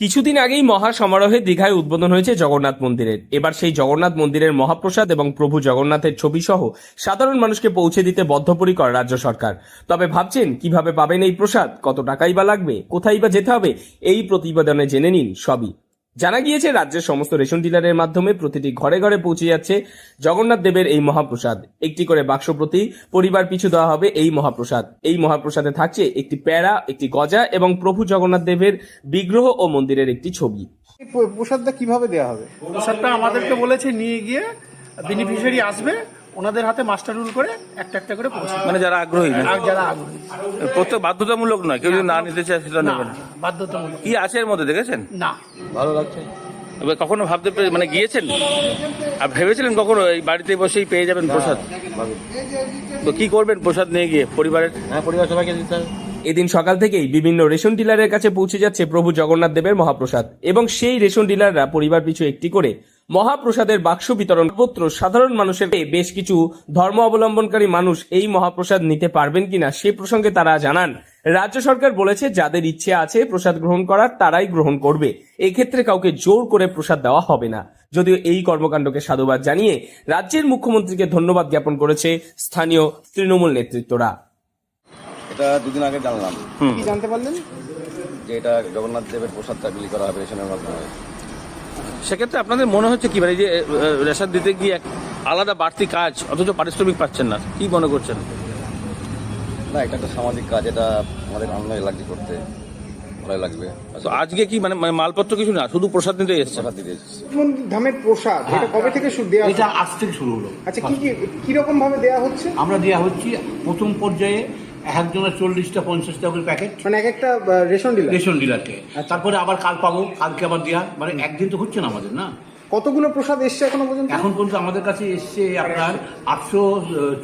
কিছুদিন আগেই মহা সমারোহে দীঘায় উদ্বোধন হয়েছে জগন্নাথ মন্দিরের। এবার সেই জগন্নাথ মন্দিরের মহাপ্রসাদ এবং প্রভু জগন্নাথের ছবি সহ সাধারণ মানুষকে পৌঁছে দিতে বদ্ধপরিকর রাজ্য সরকার। তবে ভাবছেন, কীভাবে পাবেন এই প্রসাদ? কত টাকাই বা লাগবে? কোথায় বা যেতে হবে? এই প্রতিবেদনে জেনে নিন সবই। জানা গিয়েছে রাজ্যের সমস্ত রেশন ডিলারের মাধ্যমে প্রতিটি ঘরে ঘরে পৌঁছে যাচ্ছে জগন্নাথ দেবের এই মহাপ্রসাদ। একটি করে বাক্স প্রতি পরিবার পিছু দেওয়া হবে এই মহাপ্রসাদ। এই মহাপ্রসাদে থাকছে একটি প্যারা একটি গজা এবং প্রভু জগন্নাথ দেবের বিগ্রহ ও মন্দিরের একটি ছবি। প্রসাদটা কীভাবে দেওয়া হবে? প্রসাদটা আমাদেরকে বলেছে নিয়ে গিয়ে বেনিফিশিয়ারি আসবে ওনাদের হাতে মাস্টার রুল করে একটা একটা করে পৌঁছে মানে যারা আগ্রহী। না আর যারা আগ্রহী। প্রত্যেক বাধ্যতামূলক নয় কেউ যদি না নিতে চায় সেটা না নেবে বাধ্যতামূলক। কি আছে এর মধ্যে দেখেছেন? না। ভালো লাগছে। এবার কখনো ভাবতে পেরে মানে গিয়েছেন? আর ভেবেছিলেন কখনো এই বাড়িতে বসেই পেয়ে যাবেন প্রসাদ? তো কি করবেন প্রসাদ নিয়ে গিয়ে পরিবারের? পরিবার সবাইকে এদিন সকাল থেকেই বিভিন্ন রেশন ডিলারের কাছে পৌঁছে যাচ্ছে প্রভু জগন্নাথ দেবের মহাপ্রসাদ। এবং সেই রেশন ডিলাররা পরিবার পিছু একটি করে মহাপ্রসাদের বাক্স বিতরণ পত্র সাধারণ মানুষের বেশ কিছু ধর্ম অবলম্বনকারী মানুষ এই মহাপ্রসাদ নিতে পারবেন কিনা সে প্রসঙ্গে তারা জানান রাজ্য সরকার বলেছে যাদের ইচ্ছে আছে প্রসাদ গ্রহণ করার তারাই গ্রহণ করবে। এক্ষেত্রে কাউকে জোর করে প্রসাদ দেওয়া হবে না। যদিও এই কর্মকাণ্ডকে সাধুবাদ জানিয়ে রাজ্যের মুখ্যমন্ত্রীকে ধন্যবাদ জ্ঞাপন করেছে স্থানীয় তৃণমূল নেতৃত্বরা। এটা দুদিন আগে জানলাম। কি জানতে পারলেন? যে এটা জগন্নাথ দেবের প্রসাদটা বিলি করা হবে রেশনের মাধ্যমে। সেক্ষেত্রে আপনাদের মনে হচ্ছে কি মানে এই যে রেশন দিতে গিয়ে এক আলাদা বাড়তি কাজ অথচ পারিশ্রমিক পাচ্ছেন না কি মনে করছেন? না এটা একটা সামাজিক কাজ এটা আমাদের আনন্দ লাগছে করতে ভালো লাগবে। তো আজকে কি মানে মানে মালপত্র কিছু না শুধু প্রসাদ নিতে এসছেন প্রসাদ দিতে এসেছি। ধামের প্রসাদ এটা কবে থেকে শুরু দেওয়া এটা আজ থেকে শুরু হলো। আচ্ছা কি কি কীরকম ভাবে দেওয়া হচ্ছে? আমরা দেওয়া হচ্ছে প্রথম পর্যায়ে একজনের চল্লিশটা পঞ্চাশটা করে প্যাকেট মানে এক একটা রেশন ডিলার রেশন ডিলারকে তারপরে আবার কাল পাবো কালকে আবার দেওয়া মানে একদিন তো হচ্ছে না আমাদের না? কতগুলো প্রসাদ এসছে এখনও পর্যন্ত? এখন পর্যন্ত আমাদের কাছে এসছে আপনার আটশো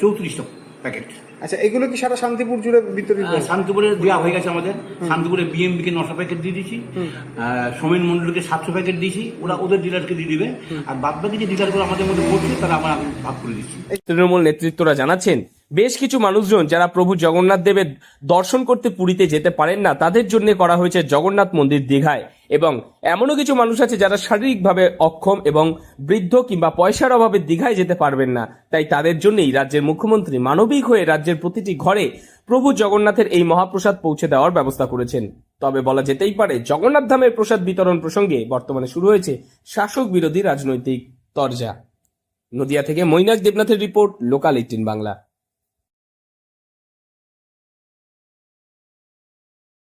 চৌত্রিশটা প্যাকেট আচ্ছা এগুলো কি সারা শান্তিপুর জুড়ে বিতরিত? শান্তিপুরে দেওয়া হয়ে গেছে আমাদের। শান্তিপুরে বিএমবি কে নশো প্যাকেট দিয়ে দিয়েছি। আহ, সোমেন মন্ডলকে সাতশো প্যাকেট দিয়েছি। ওরা ওদের ডিলারকে দিয়ে দিবে। আর বাদ বাকি যে ডিলারগুলো আমাদের মধ্যে পড়ছে তারা আমরা ভাগ করে দিচ্ছি। তৃণমূল নেতৃত্বরা জানাচ্ছেন বেশ কিছু মানুষজন যারা প্রভু জগন্নাথ দেবের দর্শন করতে পুরীতে যেতে পারেন না, তাদের জন্য করা হয়েছে জগন্নাথ মন্দির দীঘায়। এবং এমনও কিছু মানুষ আছে যারা শারীরিকভাবে অক্ষম এবং বৃদ্ধ কিংবা পয়সার অভাবে দীঘায় যেতে পারবেন না। তাই তাদের জন্যই রাজ্যের মুখ্যমন্ত্রী মানবিক হয়ে রাজ্যের প্রতিটি ঘরে প্রভু জগন্নাথের এই মহাপ্রসাদ পৌঁছে দেওয়ার ব্যবস্থা করেছেন। তবে বলা যেতেই পারে, জগন্নাথ ধামের প্রসাদ বিতরণ প্রসঙ্গে বর্তমানে শুরু হয়েছে শাসক বিরোধী রাজনৈতিক তরজা। নদিয়া থেকে মৈনাক দেবনাথের রিপোর্ট, লোকাল এইটিন বাংলা।